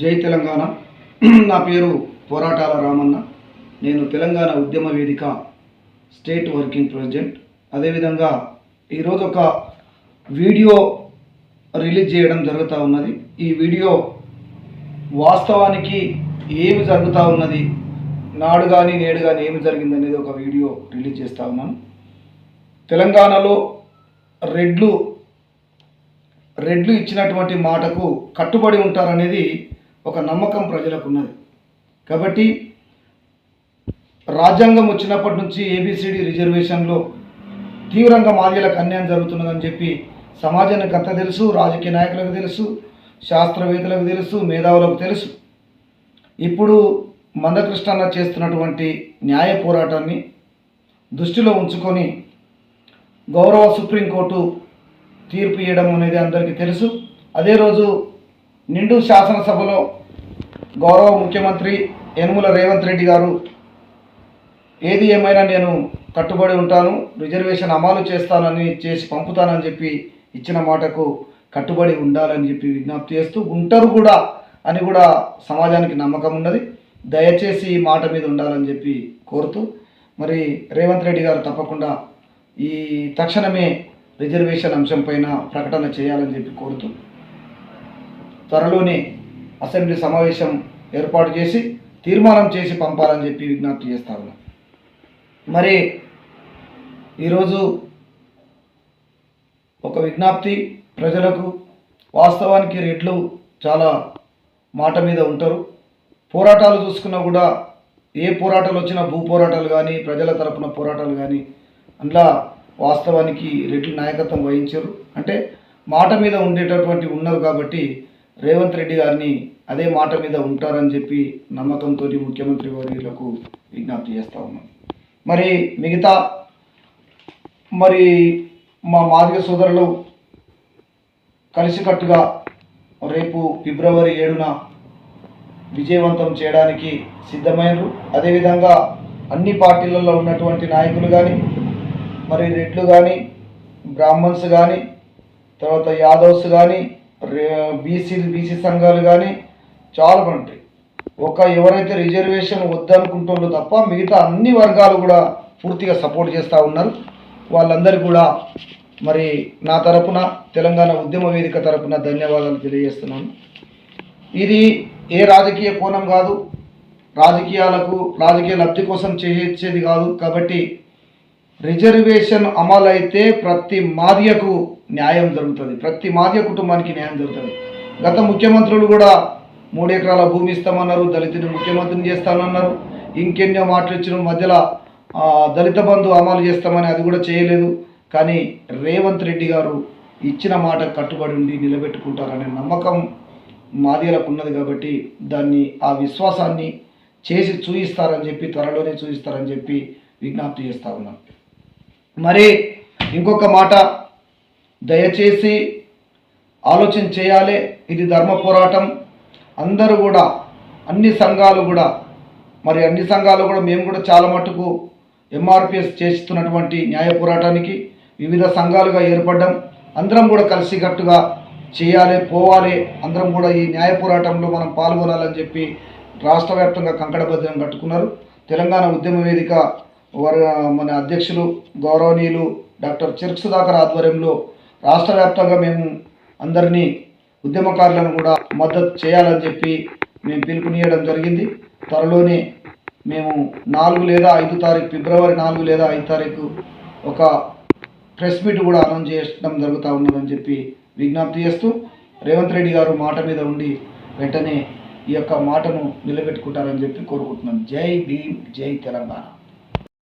జై తెలంగాణ. నా పేరు పోరాటాల రామన్న. నేను తెలంగాణ ఉద్యమ వేదిక స్టేట్ వర్కింగ్ ప్రెసిడెంట్. అదేవిధంగా ఈరోజు ఒక వీడియో రిలీజ్ చేయడం జరుగుతూ ఉన్నది. ఈ వీడియో వాస్తవానికి ఏమి జరుగుతూ ఉన్నది నాడు కానీ నేడు కానీ ఏమి జరిగింది అనేది ఒక వీడియో రిలీజ్ చేస్తూ ఉన్నాను. తెలంగాణలో రెడ్లు రెడ్లు ఇచ్చినటువంటి మాటకు కట్టుబడి ఉంటారనేది ఒక నమ్మకం ప్రజలకు ఉన్నది కాబట్టి రాజ్యాంగం వచ్చినప్పటి నుంచి ఏబిసిడి రిజర్వేషన్లో తీవ్రంగా మాదిలకు అన్యాయం జరుగుతున్నదని చెప్పి సమాజానికి అంత తెలుసు రాజకీయ నాయకులకు తెలుసు శాస్త్రవేత్తలకు తెలుసు మేధావులకు తెలుసు. ఇప్పుడు మందకృష్ణన్న చేస్తున్నటువంటి న్యాయ పోరాటాన్ని దృష్టిలో ఉంచుకొని గౌరవ సుప్రీంకోర్టు తీర్పు ఇవ్వడం అనేది అందరికీ తెలుసు. అదే రోజు నిండు శాసనసభలో గౌరవ ముఖ్యమంత్రి యనుమల రేవంత్ రెడ్డి గారు ఏది ఏమైనా నేను కట్టుబడి ఉంటాను రిజర్వేషన్ అమలు చేస్తానని చేసి పంపుతానని చెప్పి ఇచ్చిన మాటకు కట్టుబడి ఉండాలని చెప్పి విజ్ఞప్తి చేస్తూ ఉంటారు కూడా అని కూడా సమాజానికి నమ్మకం ఉన్నది. దయచేసి ఈ మాట మీద ఉండాలని చెప్పి కోరుతూ మరి రేవంత్ రెడ్డి గారు తప్పకుండా ఈ తక్షణమే రిజర్వేషన్ అంశం పైన ప్రకటన చేయాలని చెప్పి కోరుతూ త్వరలోనే అసెంబ్లీ సమావేశం ఏర్పాటు చేసి తీర్మానం చేసి పంపాలని చెప్పి విజ్ఞప్తి చేస్తా ఉన్నాం. మరి ఈరోజు ఒక విజ్ఞప్తి ప్రజలకు వాస్తవానికి రెడ్లు చాలా మాట మీద ఉంటారు. పోరాటాలు చూసుకున్నా కూడా ఏ పోరాటాలు వచ్చినా భూ పోరాటాలు కానీ ప్రజల తరపున పోరాటాలు కానీ అందులో వాస్తవానికి రెడ్లు నాయకత్వం వహించారు. అంటే మాట మీద ఉండేటటువంటి ఉన్నారు కాబట్టి రేవంత్ రెడ్డి గారిని అదే మాట మీద ఉంటారని చెప్పి నమ్మకంతో ముఖ్యమంత్రి వర్యులకు విజ్ఞప్తి చేస్తా ఉన్నాం. మరి మిగతా మరి మా మాదిగ సోదరులు కలిసికట్టుగా రేపు ఫిబ్రవరి ఏడున విజయవంతం చేయడానికి సిద్ధమైనరు. అదేవిధంగా అన్ని పార్టీలలో ఉన్నటువంటి నాయకులు కానీ మరి రెడ్లు కానీ బ్రాహ్మణ్స్ కానీ తర్వాత యాదవ్స్ కానీ బీసీ బీసీ సంఘాలు కానీ చాలా ఉంటాయి ఒక ఎవరైతే రిజర్వేషన్ వద్దనుకుంటున్నారో తప్ప మిగతా అన్ని వర్గాలు కూడా పూర్తిగా సపోర్ట్ చేస్తూ ఉన్నారు. వాళ్ళందరికీ కూడా మరి నా తరపున తెలంగాణ ఉద్యమ వేదిక తరపున ధన్యవాదాలు తెలియజేస్తున్నాను. ఇది ఏ రాజకీయ కోణం కాదు. రాజకీయాలకు రాజకీయ లబ్ధి కోసం చేసేది కాదు. కాబట్టి రిజర్వేషన్ అమలు అయితే ప్రతి మాదియకు న్యాయం జరుగుతుంది. ప్రతి మాదియ కుటుంబానికి న్యాయం జరుగుతుంది. గత ముఖ్యమంత్రులు కూడా మూడు ఎకరాల భూమి ఇస్తామన్నారు దళితుని ముఖ్యమంత్రిని చేస్తానన్నారు. ఇంకెన్నో మాట్లాడిన మధ్యలో దళిత బంధు అమలు చేస్తామని అది కూడా చేయలేదు. కానీ రేవంత్ రెడ్డి గారు ఇచ్చిన మాట కట్టుబడి ఉండి నిలబెట్టుకుంటారనే నమ్మకం మాదిగలకు ఉన్నది కాబట్టి దాన్ని ఆ విశ్వాసాన్ని చేసి చూయిస్తారని చెప్పి త్వరలోనే చూయిస్తారని చెప్పి విజ్ఞప్తి చేస్తా ఉన్నాను మరి ఇంకొక మాట దయచేసి ఆలోచన చేయాలి. ఇది ధర్మ పోరాటం. అందరూ కూడా అన్ని సంఘాలు కూడా మరి అన్ని సంఘాలు కూడా మేము కూడా చాలా మటుకు ఎంఆర్పిఎస్ చేస్తున్నటువంటి న్యాయ పోరాటానికి వివిధ సంఘాలుగా ఏర్పడ్డం. అందరం కూడా కలిసికట్టుగా చేయాలి పోవాలి. అందరం కూడా ఈ న్యాయ పోరాటంలో మనం పాల్గొనాలని చెప్పి రాష్ట్ర వ్యాప్తంగా కంకణబద్ధం కట్టుకున్నారు. తెలంగాణ ఉద్యమ వేదిక వారి మన అధ్యక్షులు గౌరవనీయులు డాక్టర్ చిరుక్సుధాకర్ ఆధ్వర్యంలో రాష్ట్ర వ్యాప్తంగా మేము అందరినీ ఉద్యమకారులను కూడా మద్దతు చేయాలని చెప్పి మేము పిలుపునియడం జరిగింది. త్వరలోనే మేము నాలుగు లేదా ఐదు తారీఖు ఫిబ్రవరి నాలుగు లేదా ఐదు తారీఖు ఒక ప్రెస్ మీట్ కూడా అనౌన్స్ చేయడం జరుగుతూ ఉన్నదని చెప్పి విజ్ఞప్తి చేస్తూ రేవంత్ రెడ్డి గారు మాట మీద ఉండి వెంటనే ఈ యొక్క మాటను నిలబెట్టుకుంటారని చెప్పి కోరుకుంటున్నాను జై భీమ్ జై తెలంగాణ.